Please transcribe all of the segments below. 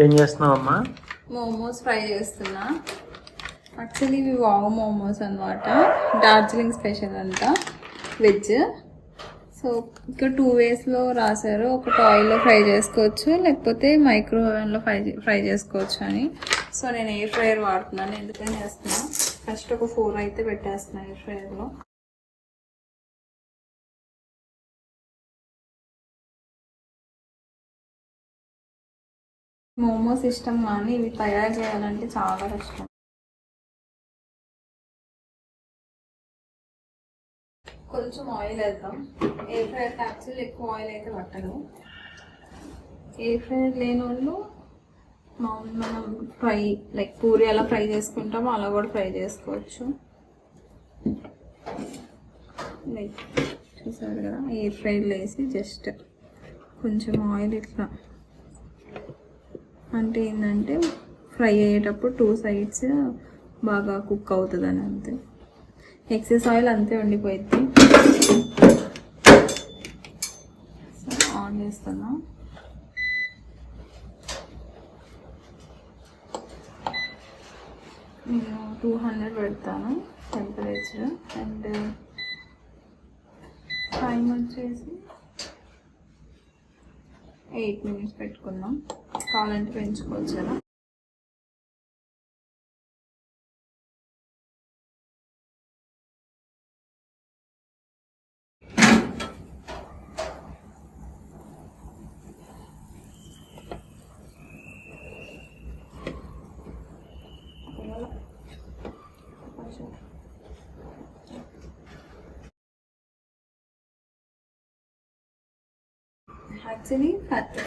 ఏం చేస్తున్నావు అమ్మా? మోమోస్ ఫ్రై చేస్తున్నా. యాక్చువల్లీ ఇవి వావ్ మోమోస్ అనమాట డార్జిలింగ్ స్పెషల్ అంట వెజ్. సో ఇక్కడ టూ వేస్లో రాశారు. ఒకటి ఆయిల్లో ఫ్రై చేసుకోవచ్చు లేకపోతే మైక్రోవేవ్లో ఫ్రై ఫ్రై చేసుకోవచ్చు అని. సో నేను ఎయిర్ ఫ్రైయర్ వాడుతున్నాను ఎందుకని చేస్తున్నా? ఫస్ట్ ఒక ఫోర్ అయితే పెట్టేస్తున్నాను ఎయిర్ ఫ్రైయర్లో మోమోస్ ఇష్టం కానీ ఇవి తయారు చేయాలంటే చాలా కష్టం. కొంచెం ఆయిల్ వేద్దాం. ఎయిర్ ఫ్రైర్ యాక్చువల్లీ ఎక్కువ ఆయిల్ అయితే పట్టదు. ఎయిర్ ఫ్రైర్ లేని వాళ్ళు మామూలు మనం ఫ్రై లైక్ పూరి అలా ఫ్రై చేసుకుంటామో అలా కూడా ఫ్రై చేసుకోవచ్చు. లైక్ చూసారు కదా ఎయిర్ ఫ్రైలో వేసి జస్ట్ కొంచెం ఆయిల్ ఇట్లా అంటే ఏంటంటే ఫ్రై అయ్యేటప్పుడు టూ సైడ్స్ బాగా కుక్ అవుతుంది అని అంతే. ఎక్సెస్ ఆయిల్ అంతే ఉండిపోయింది సో ఆన్ చేస్తున్నా. నేను టూ హండ్రెడ్ పెడతాను టెంపరేచర్. అండ్ టైం వచ్చేసి ఎయిట్ మినిట్స్ పెట్టుకున్నాం కావాలంటే పెంచుకోవచ్చు కదా? యాక్చువల్లీ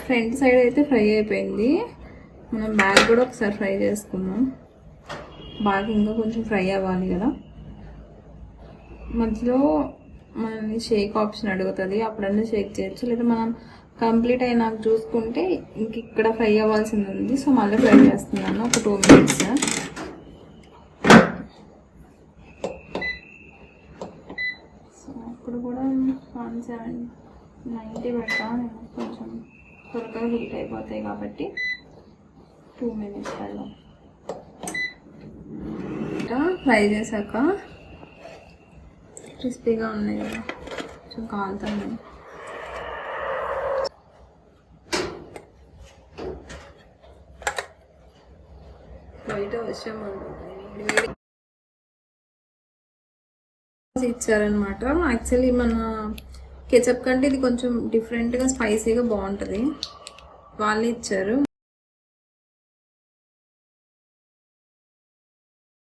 ఫ్రంట్ సైడ్ అయితే ఫ్రై అయిపోయింది. మనం బ్యాక్ కూడా ఒకసారి ఫ్రై చేసుకుందాం. బాగా ఇంకా కొంచెం ఫ్రై అవ్వాలి కదా. మధ్యలో మనల్ని షేక్ ఆప్షన్ అడుగుతుంది. అప్పుడన్నా షేక్ చేయొచ్చు. లేదా మనం కంప్లీట్ అయినాక చూసుకుంటే ఇంక ఇక్కడ ఫ్రై అవ్వాల్సింది ఉంది. సో మళ్ళీ ఫ్రై చేస్తున్నాను. ఒక టూ మినిట్స్ సో అప్పుడు కూడా వన్ సెవెన్ నైంటీ పెడతా నేను కొంచెం త్వరగా హీట్ అయిపోతాయి కాబట్టి టూ మినిట్స్ అలా ఇంకా ఫ్రై చేశాక క్రిస్పీగా ఉన్నాయి కదా కొంచెం కాలుతున్నాయి బయట వర్షం ఇచ్చారనమాట యాక్చువల్లీ మన కెచప్ కంటే ఇది కొంచెం డిఫరెంట్గా స్పైసీగా బాగుంటుంది. వాళ్ళు ఇచ్చారు.